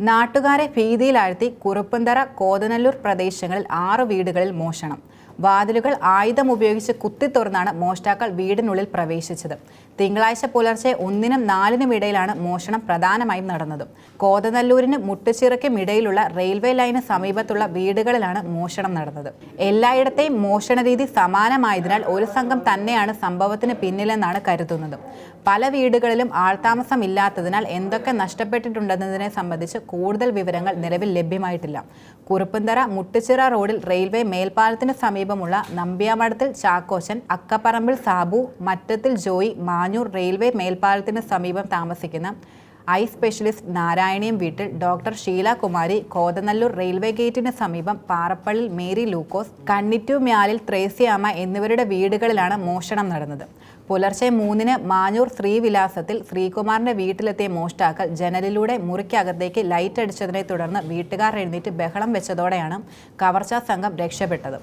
നാട്ടുകാരെ ഭീതിയിലാഴ്ത്തി കുറുപ്പന്തറ കോതനല്ലൂർ പ്രദേശങ്ങളിൽ ആറ് വീടുകളിൽ മോഷണം. വാതിലുകൾ ആയുധം ഉപയോഗിച്ച് കുത്തിത്തുറന്നാണ് മോഷ്ടാക്കൾ വീടിനുള്ളിൽ പ്രവേശിച്ചത്. തിങ്കളാഴ്ച പുലർച്ചെ ഒന്നിനും നാലിനും ഇടയിലാണ് മോഷണം പ്രധാനമായും നടന്നത്. കോതനല്ലൂരിന് മുട്ടുചിറയ്ക്കും ഇടയിലുള്ള റെയിൽവേ ലൈന് സമീപത്തുള്ള വീടുകളിലാണ് മോഷണം നടന്നത്. എല്ലായിടത്തെയും മോഷണ രീതി സമാനമായതിനാൽ ഒരു സംഘം തന്നെയാണ് സംഭവത്തിന് പിന്നിലെന്നാണ് കരുതുന്നത്. പല വീടുകളിലും ആൾതാമസം ഇല്ലാത്തതിനാൽ എന്തൊക്കെ നഷ്ടപ്പെട്ടിട്ടുണ്ടെന്നതിനെ സംബന്ധിച്ച് കൂടുതൽ വിവരങ്ങൾ നിലവിൽ ലഭ്യമായിട്ടില്ല. കുറുപ്പന്തറ മുട്ടുചിറ റോഡിൽ റെയിൽവേ മേൽപ്പാലത്തിന് സമീപമുള്ള നമ്പ്യാമഠത്തിൽ ചാക്കോശൻ അക്കപ്പറമ്പിൽ സാബു മറ്റത്തിൽ ജോയി മാഞ്ഞൂർ റെയിൽവേ മേൽപ്പാലത്തിന് സമീപം താമസിക്കുന്ന ഐ സ്പെഷ്യലിസ്റ്റ് നാരായണീയം വീട്ടിൽ ഡോക്ടർ ഷീല കുമാരി കോതനല്ലൂർ റെയിൽവേ ഗേറ്റിന് സമീപം പാറപ്പള്ളിൽ മേരി ലൂക്കോസ് കണ്ണിറ്റു മ്യാലിൽ ത്രേസ്യാമ്മ എന്നിവരുടെ വീടുകളിലാണ് മോഷണം നടന്നത്. പുലർച്ചെ മൂന്നിന് മാഞ്ഞൂർ ശ്രീവിലാസത്തിൽ ശ്രീകുമാറിന്റെ വീട്ടിലെത്തിയ മോഷ്ടാക്കൾ ജനലിലൂടെ മുറിക്കകത്തേക്ക് ലൈറ്റ് അടിച്ചതിനെ തുടർന്ന് വീട്ടുകാർ എഴുന്നേറ്റ് ബഹളം വെച്ചതോടെയാണ് കവർച്ചാ സംഘം രക്ഷപ്പെട്ടത്.